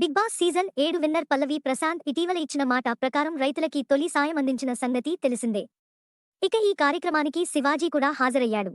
Big Boss season ఏడు winner Pallavi Prashanth ఇటీవల ఇచ్చిన మాట ప్రకారం రైతులకి తొలి సాయం అందించిన సంగతి తెలిసిందే. ఇక ఈ కార్యక్రమానికి శివాజీ కూడా హాజరయ్యాడు.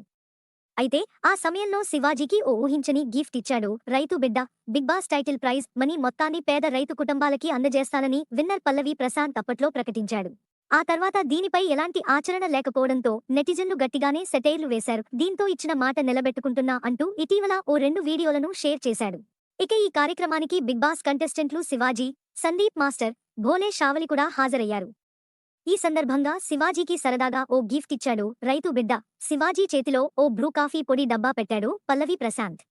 అయితే ఆ సమయంలో శివాజీకి ఓ ఊహించని గిఫ్ట్ ఇచ్చాడు రైతు బిడ్డ. Big Boss title prize money మొత్తాన్ని పేద రైతు కుటుంబాలకి అందజేస్తానని విన్నర్ పల్లవి ప్రశాంత్ అప్పట్లో ప్రకటించాడు. ఆ తర్వాత దీనిపై ఎలాంటి ఆచరణ లేకపోవడంతో నెటిజన్లు గట్టిగానే సెటైర్లు వేశారు. దీంతో ఇచ్చిన మాట నిలబెట్టుకుంటున్నా అంటూ ఇటీవల ఓ రెండు వీడియోలను షేర్ చేశాడు. ఇక ఈ కార్యక్రమానికి బిగ్ బాస్ కంటెస్టెంట్లు శివాజీ సందీప్ మాస్టర్ భోలే షావలి కూడా హాజరయ్యారు. ఈ సందర్భంగా శివాజీకి సరదాగా ఓ గిఫ్ట్ ఇచ్చాడు రైతు బిడ్డ. శివాజీ చేతిలో ఓ బ్రూ కాఫీ పొడి డబ్బా పెట్టాడు పల్లవి ప్రశాంత్.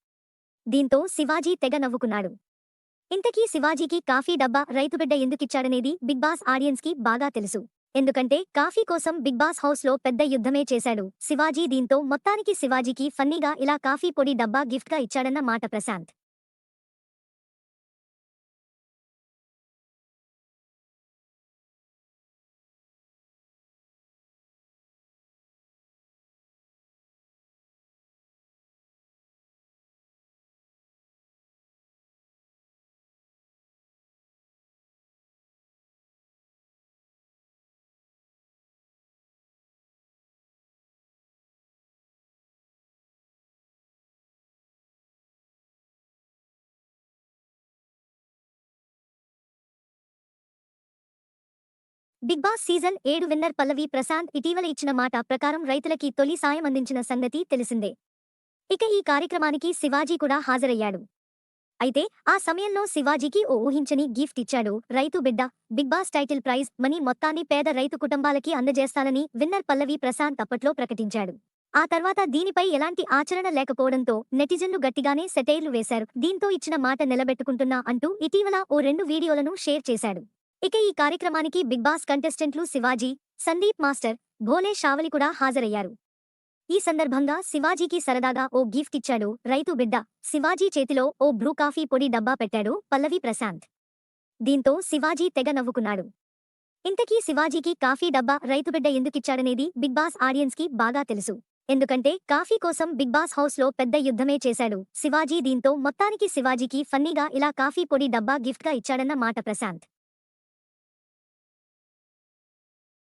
దీంతో శివాజీ తెగ నవ్వుకున్నాడు. ఇంతకీ శివాజీకి కాఫీ డబ్బా రైతు బిడ్డ ఎందుకిచ్చాడనేది బిగ్ బాస్ ఆడియన్స్కి బాగా తెలుసు. ఎందుకంటే కాఫీ కోసం బిగ్ బాస్ హౌస్లో పెద్ద యుద్ధమే చేశాడు. శివాజీ దీంతో మొత్తానికి శివాజీకి ఫన్నీగా ఇలా కాఫీ పొడి డబ్బా గిఫ్ట్గా ఇచ్చాడన్న మాట ప్రశాంత్. బిగ్ బాస్ సీజన్ ఏడు విన్నర్ పల్లవి ప్రశాంత్ ఇటీవల ఇచ్చిన మాట ప్రకారం రైతులకి తొలి సాయం అందించిన సంగతి తెలిసిందే. ఇక ఈ కార్యక్రమానికి శివాజీ కూడా హాజరయ్యాడు. అయితే ఆ సమయంలో శివాజీకి ఓ ఊహించని గిఫ్ట్ ఇచ్చాడు రైతు బిడ్డ. Big Boss title prize money మొత్తాన్ని పేద రైతు కుటుంబాలకి అందజేస్తానని విన్నర్ పల్లవి ప్రశాంత్ అప్పట్లో ప్రకటించాడు. ఆ తర్వాత దీనిపై ఎలాంటి ఆచరణ లేకపోవడంతో నెటిజన్లు గట్టిగానే సెటైర్లు వేశారు. దీంతో ఇచ్చిన మాట నిలబెట్టుకుంటున్నా అంటూ ఇటీవల ఓ రెండు వీడియోలను షేర్ చేశాడు. ఇక ఈ కార్యక్రమానికి బిగ్ బాస్ కంటెస్టెంట్లు శివాజీ సందీప్ మాస్టర్ భోలే షావలి కూడా హాజరయ్యారు. ఈ సందర్భంగా శివాజీకి సరదాగా ఓ గిఫ్ట్ ఇచ్చాడు రైతు బిడ్డ. శివాజీ చేతిలో ఓ బ్రూ కాఫీ పొడి డబ్బా పెట్టాడు పల్లవి ప్రశాంత్. దీంతో శివాజీ తెగ నవ్వుకున్నాడు. ఇంతకీ శివాజీకి కాఫీ డబ్బా రైతు బిడ్డ ఎందుకిచ్చాడనేది బిగ్ బాస్ ఆడియన్స్కి బాగా తెలుసు. ఎందుకంటే కాఫీ కోసం బిగ్ బాస్ హౌస్లో పెద్ద యుద్ధమే చేశాడు. శివాజీ దీంతో మొత్తానికి శివాజీకి ఫన్నీగా ఇలా కాఫీ పొడి డబ్బా గిఫ్ట్గా ఇచ్చాడన్న మాట ప్రశాంత్.